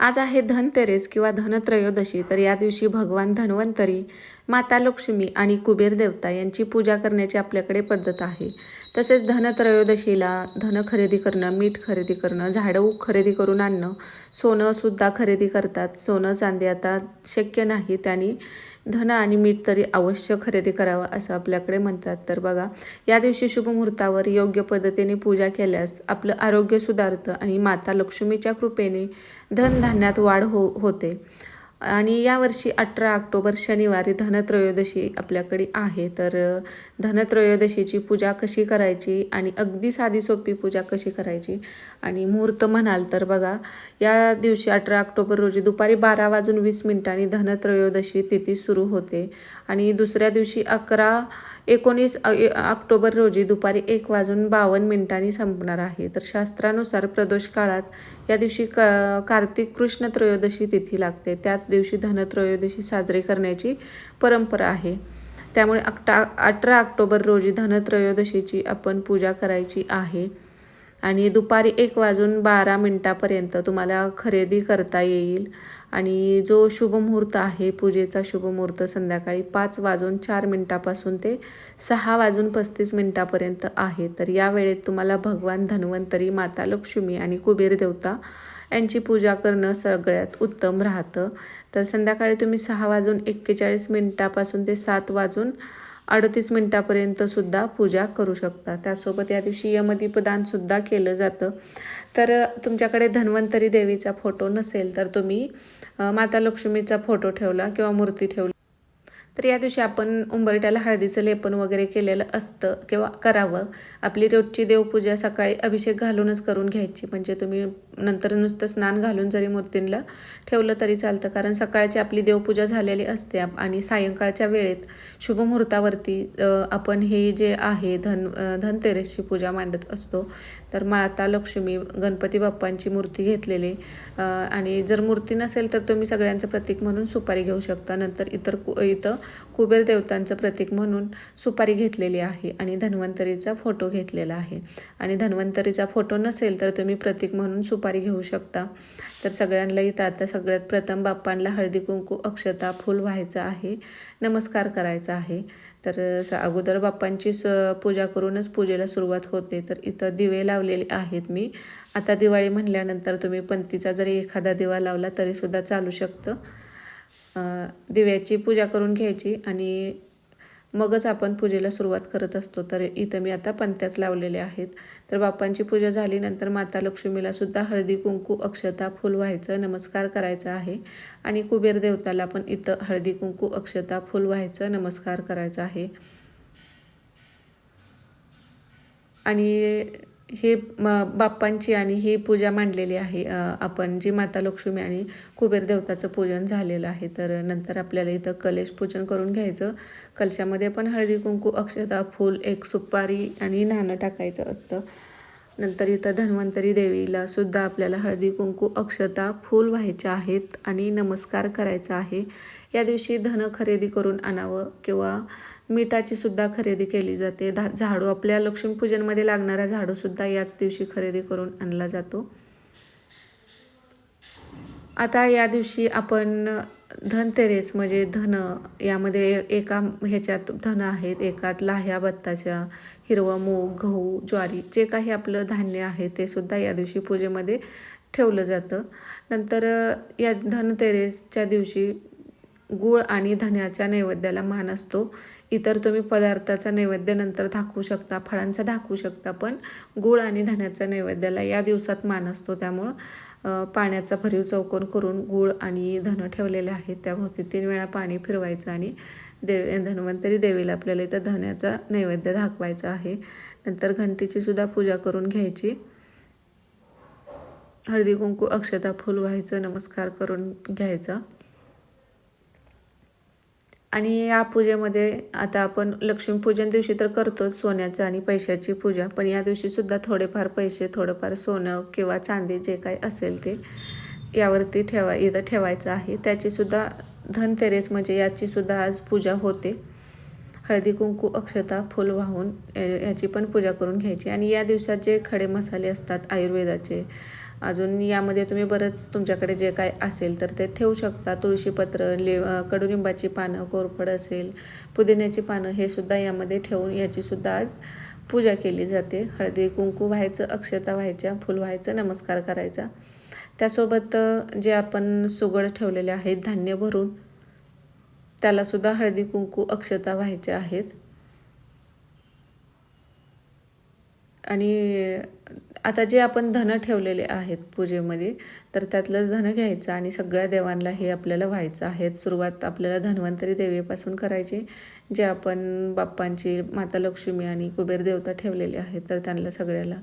आज आहे धनतेरेस किंवा धनत्रयोदशी तर या दिवशी भगवान धन्वंतरी माता लक्ष्मी आणि कुबेर देवता यांची पूजा करण्याची आपल्याकडे पद्धत आहे. तसेच धनत्रयोदशीला धन खरेदी करणं मीठ खरेदी करणं झाडं खरेदी करून आणणं सोनंसुद्धा खरेदी करतात. सोनं चांदी आता शक्य नाही त्यांनी धन आणि मीठ तरी अवश्य खरेदी करावं असं आपल्याकडे म्हणतात. तर बघा या दिवशी शुभ मुहूर्तावर योग्य पद्धतीने पूजा केल्यास आपलं आरोग्य सुधारतं आणि माता लक्ष्मीच्या कृपेने धनधान्यात वाढ हो होते. आणि यावर्षी अठरा ऑक्टोबर शनिवारी धनत्रयोदशी आपल्याकडे आहे. तर धनत्रयोदशीची पूजा कशी करायची आणि अगदी साधी सोपी पूजा कशी करायची? आणि मुहूर्त म्हणाल तर बघा या दिवशी अठरा ऑक्टोबर रोजी दुपारी बारा वाजून वीस मिनिटांनी धनत्रयोदशी तिथी सुरू होते. आणि दुसऱ्या दिवशी अकरा एकोणीस ऑक्टोबर रोजी दुपारी एक वाजून बावन्न मिनिटांनी संपणार आहे. तर शास्त्रानुसार प्रदोष काळात या दिवशी क कार्तिक कृष्ण त्रयोदशी तिथी लागते. त्याच दिवशी धनत्रयोदशी साजरी करण्याची परंपरा आहे. त्यामुळे अक्टा अठरा ऑक्टोबर रोजी धनत्रयोदशीची आपण पूजा करायची आहे. आणि दुपारी एक वाजून बारा मिनटापर्यंत तुम्हाला खरेदी करता येईल. आणि जो शुभमुहूर्त आहे पूजेचा शुभमुहूर्त संध्याकाळी पाच वाजून चार मिनटापासून ते सहा वाजून पस्तीस मिनटापर्यंत आहे. तर या वेळेत तुम्हाला भगवान धन्वंतरी माता लक्ष्मी आणि कुबेर देवता यांची पूजा करणं सगळ्यात उत्तम राहतं. तर संध्याकाळी तुम्ही सहा वाजून एक्केचाळीस मिनटापासून ते सात वाजून अडतीस मिनटापर्यंत सुद्धा पूजा करू शकता. त्यासोबत या दिवशी यमदीपदानसुद्धा केलं जातं. तर तुमच्याकडे धन्वंतरी देवीचा फोटो नसेल तर तुम्ही माता लक्ष्मीचा फोटो ठेवला किंवा मूर्ती ठेवली. तर या दिवशी आपण उंबरट्याला हळदीचं लेपन वगैरे केलेलं असतं किंवा करावं. आपली रोजची देवपूजा सकाळी अभिषेक घालूनच करून घ्यायची. म्हणजे तुम्ही नंतर नुसतं स्नान घालून जरी मूर्तींना ठेवलं तरी चालतं. कारण सकाळची आपली देवपूजा झालेली असते आणि सायंकाळच्या वेळेत शुभमुहूर्तावरती आपण हे जे आहे धन धनतेरसची पूजा मांडत असतो. तर माता लक्ष्मी गणपती बाप्पांची मूर्ती घेतलेली. आणि जर मूर्ती नसेल तर तुम्ही सगळ्यांचं प्रतीक म्हणून सुपारी घेऊ शकता. नंतर इतर कु इथं कुबेर देवतांचं प्रतीक म्हणून सुपारी घेतलेली आहे आणि धन्वंतरीचा फोटो घेतलेला आहे. आणि धन्वंतरीचा फोटो नसेल तर तुम्ही प्रतीक म्हणून सुपारी घेऊ शकता. तर सगळ्यांना इथं आता सगळ्यात प्रथम बाप्पांना हळदी कुंकू अक्षता फूल व्हायचं आहे. नमस्कार करायचा आहे. तर अगोदर बाप्पांची स पूजा करूनच पूजेला सुरुवात होते. तर इथं दिवे लावलेले आहेत मी. आता दिवाळी म्हणल्यानंतर तुम्ही पंतीचा जरी एखादा दिवा लावला तरीसुद्धा चालू शकतं. दिव्याची पूजा करून घ्यायची आणि मगच आपण पूजेला सुरुवात करत असतो. तर इथं मी आता पंत्याच लावलेल्या आहेत. तर बाप्पांची पूजा झालीनंतर माता लक्ष्मीला सुद्धा हळदी कुंकू अक्षता फुल व्हायचं नमस्कार करायचा आहे. आणि कुबेर देवताला पण इथं हळदी कुंकू अक्षता फुल व्हायचं नमस्कार करायचा आहे. आणि हे बाप्पांची आणि ही पूजा मांडलेली आहे. आपण जी माता लक्ष्मी आणि कुबेर देवताचं पूजन झालेलं आहे तर नंतर आपल्याला इथं कलेश पूजन करून घ्यायचं. कलशामध्ये पण हळदी कुंकू अक्षता फूल एक सुपारी आणि नाणं टाकायचं असतं. नंतर इथं धन्वंतरी देवीला सुद्धा आपल्याला हळदी कुंकू अक्षता फूल व्हायच्या आहेत आणि नमस्कार करायचा आहे. या दिवशी धन खरेदी करून आणावं किंवा मिठाची सुद्धा खरेदी केली जाते. धा झाडू आपल्या लक्ष्मीपूजनमध्ये लागणारा झाडूसुद्धा याच दिवशी खरेदी करून आणला जातो. आता या दिवशी आपण धनतेरेस म्हणजे धन यामध्ये एका ह्याच्यात धन आहेत एकात लाह्या बत्ताच्या हिरवं मूग गहू ज्वारी जे काही आपलं धान्य आहे ते सुद्धा या दिवशी पूजेमध्ये ठेवलं जातं. नंतर या धनतेरेसच्या दिवशी गूळ आणि धन्याच्या नैवेद्याला मान असतो. इतर तुम्ही पदार्थाचा नैवेद्य नंतर दाखवू शकता फळांचा दाखवू शकता पण गूळ आणि धन्याचा नैवेद्याला या दिवसात मान असतो. त्यामुळं पाण्याचा भरीव चौकोन करून गूळ आणि धनं ठेवलेले आहेत. त्याभोवती तीन वेळा पाणी फिरवायचं आणि देव धन्वंतरी देवीला आपल्याला इथं धन्याचा नैवेद्य दाखवायचा आहे. नंतर घंटीची सुद्धा पूजा करून घ्यायची. हळदी कुंकू अक्षता फुल व्हायचं नमस्कार करून घ्यायचा. आणि या पूजेमध्ये आता आपण लक्ष्मीपूजन दिवशी तर करतोच सोन्याचं आणि पैशाची पूजा पण या दिवशीसुद्धा थोडेफार पैसे थोडंफार सोनं किंवा चांदी जे काही असेल ते यावरती ठेवा इथं ठेवायचं आहे. त्याचीसुद्धा धनतेरेस म्हणजे याचीसुद्धा आज पूजा होते. हळदी कुंकू अक्षता फुल वाहून याची पण पूजा करून घ्यायची. आणि या दिवसात जे खडे मसाले असतात आयुर्वेदाचे अजून यामध्ये तुम्ही बरंच तुमच्याकडे जे काय असेल तर ते ठेवू शकता. तुळशीपत्र ले कडुलिंबाची पानं कोरफड असेल पुदिन्याची पानं हे सुद्धा यामध्ये ठेवून याचीसुद्धा आज पूजा केली जाते. हळदी कुंकू व्हायचं अक्षता व्हायच्या फुल व्हायचं नमस्कार करायचा. त्यासोबत जे आपण सुगड ठेवलेले आहेत धान्य भरून त्यालासुद्धा हळदी कुंकू अक्षता व्हायच्या आहेत. आणि आता जे आपण धन ठेवलेले आहेत पूजेमध्ये तर त्यातलंच धन घ्यायचं आणि सगळ्या देवांना हे आपल्याला व्हायचं आहे. सुरुवात आपल्याला धन्वंतरी देवीपासून करायची जे आपण बाप्पांची माता लक्ष्मी आणि कुबेर देवता ठेवलेले आहेत. तर त्यांना सगळ्याला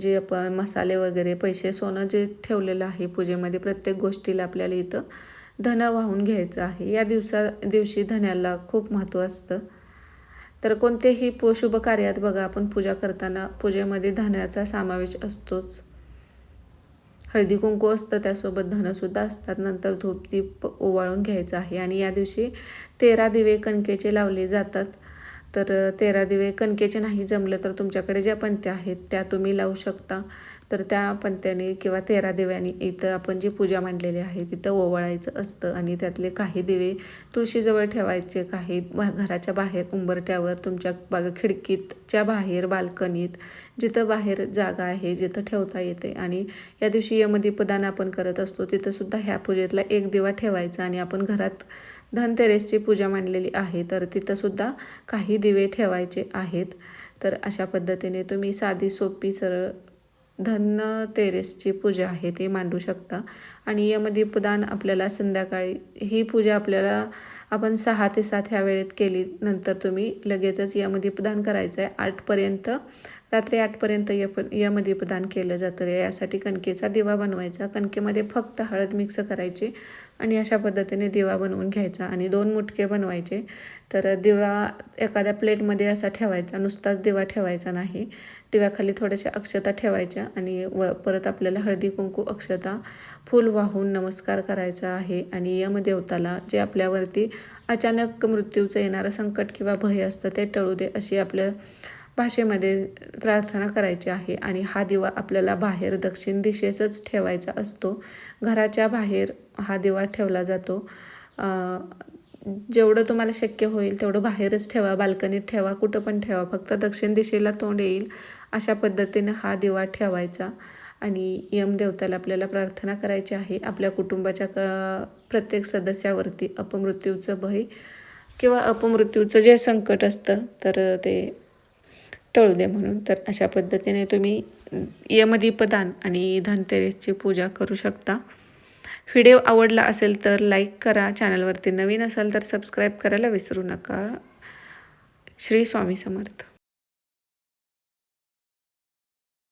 जे आपण मसाले वगैरे पैसे सोनं जे ठेवलेलं आहे पूजेमध्ये प्रत्येक गोष्टीला आपल्याला इथं धन वाहून घ्यायचं आहे. या दिवसा दिवशी धन्याला खूप महत्त्व असतं. तर कोणतेही पो शुभ कार्यात बघा आपण पूजा करताना पूजेमध्ये धनाचा समावेश असतोच. हळदी कुंकू असतं त्यासोबत धनसुद्धा असतात. नंतर धूप दीप ओवाळून घ्यायचं आहे. आणि या दिवशी तेरा दिवे कणकेचे लावले जातात. तर तेरा दिवे कणकेचे नाही जमलं तर तुमच्याकडे ज्या पंत्या आहेत त्या तुम्ही लावू शकता. तर त्या पंत्याने किंवा तेरा दिव्याने इथं आपण जी पूजा मांडलेली आहे तिथं ओवाळायचं असतं आणि त्यातले काही दिवे तुळशीजवळ ठेवायचे काही घराच्या बाहेर उंबरट्यावर तुमच्या बाग खिडकीतच्या बाहेर बाल्कनीत जिथं बाहेर जागा आहे जिथं ठेवता येते. आणि या दिवशी यमदीपदान आपण करत असतो तिथंसुद्धा ह्या पूजेतला एक दिवा ठेवायचा आणि आपण घरात धनतेरेसची पूजा मांडलेली आहे तर तिथंसुद्धा काही दिवे ठेवायचे आहेत. तर अशा पद्धतीने तुम्ही साधी सोपी सरळ धनतेरेसची पूजा आहे ती मांडू शकता. आणि यमदीपदान आपल्याला संध्याकाळी ही पूजा आपल्याला आपण सहा ते सात ह्या वेळेत केली नंतर तुम्ही लगेचच यमदीपदान करायचं आहे आठपर्यंत रात्री आठपर्यंत यप यमदीपदान केलं जातं. यासाठी कणकेचा दिवा बनवायचा. कणकेमध्ये फक्त हळद मिक्स करायची आणि अशा पद्धतीने दिवा बनवून घ्यायचा आणि दोन मुटके बनवायचे. तर दिवा एखाद्या प्लेटमध्ये असा ठेवायचा नुसताच दिवा ठेवायचा नाही. दिव्याखाली थोड्याशा अक्षता ठेवायच्या आणि व परत आपल्याला हळदी कुंकू अक्षता फूल वाहून नमस्कार करायचा आहे. आणि यमदेवताला जे आपल्यावरती अचानक मृत्यूचं येणारं संकट किंवा भय असतं ते टळू दे अशी आपल्या भाषेमध्ये प्रार्थना करायची आहे आणि हा दिवा आपल्याला बाहेर दक्षिण दिशेसच ठेवायचा असतो. घराच्या बाहेर हा दिवा ठेवला जातो. जेवढं तुम्हाला शक्य होईल तेवढं बाहेरच ठेवा बाल्कनीत ठेवा कुठं पण ठेवा. फक्त दक्षिण दिशेला तोंड येईल अशा पद्धतीनं हा दिवा ठेवायचा आणि यमदेवताला आपल्याला प्रार्थना करायची आहे. आपल्या कुटुंबाच्या क प्रत्येक सदस्यावरती अपमृत्यूचं भय किंवा अपमृत्यूचं जे संकट असतं तर ते टळू दे म्हणून. तर अशा पद्धतीने तुम्ही यमदीपदान आणि धनतेरेसची पूजा करू शकता. व्हिडिओ आवडला असेल तर लाईक करा. चॅनलवरती नवीन असाल तर सबस्क्राईब करायला विसरू नका. श्री स्वामी समर्थ.